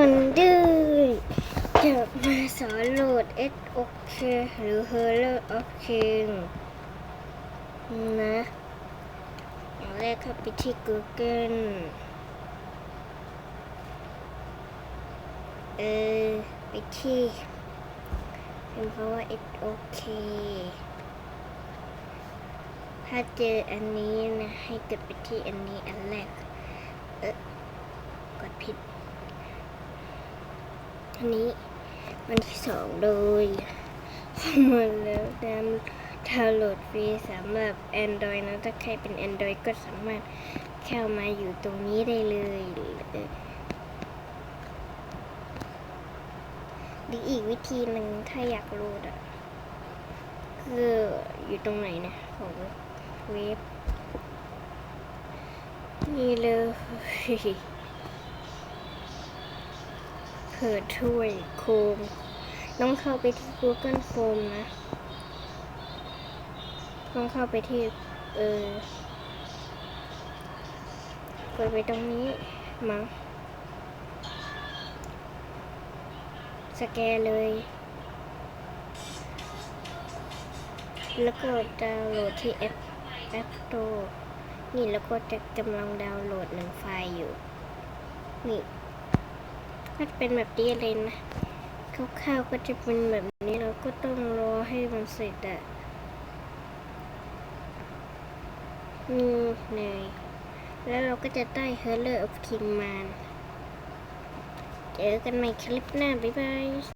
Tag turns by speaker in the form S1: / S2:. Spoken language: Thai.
S1: คนดื้อจะมาสอนโหลด SOK หรือ Horror of King นะอย่างแรกเข้าไปที่ Google เออไปที่เป็นเพราะว่า SOK ถ้าเจออันนี้นะ ให้กดไปที่อันนี้อันแรกเออกดผิด อันนี้วันที่สองโดยเข้ามาแล้วดาวดาวน์โหลดฟรีสำหรับ Android นะถ้าใครเป็น Android ก็สามารถเข้ามาอยู่ตรงนี้ได้เลยหรืออีกวิธีหนึ่งถ้าอยากโหลดอะคืออยู่ตรงไหนนะของเว็บนี่เลย เปิดถ้วยโคมต้องเข้าไปที่ Google Chrome นะ ต้องเข้าไปที่ เออกดไปตรงนี้มั้งสแกนเลย แล้วก็ดาวน์โหลดที่แอป App Store นี่แล้วก็จะกำลังดาวน์โหลดหนึ่งไฟล์อยู่ นี่ ก็จะเป็นแบบนี้เลยนะคร่าวๆก็จะเป็นแบบนี้เราก็ต้องรอให้มันเสร็จอะนี่เลยแล้วเราก็จะได้ Horror of King มาเจอกันใหม่คลิปหน้า บ๊ายบาย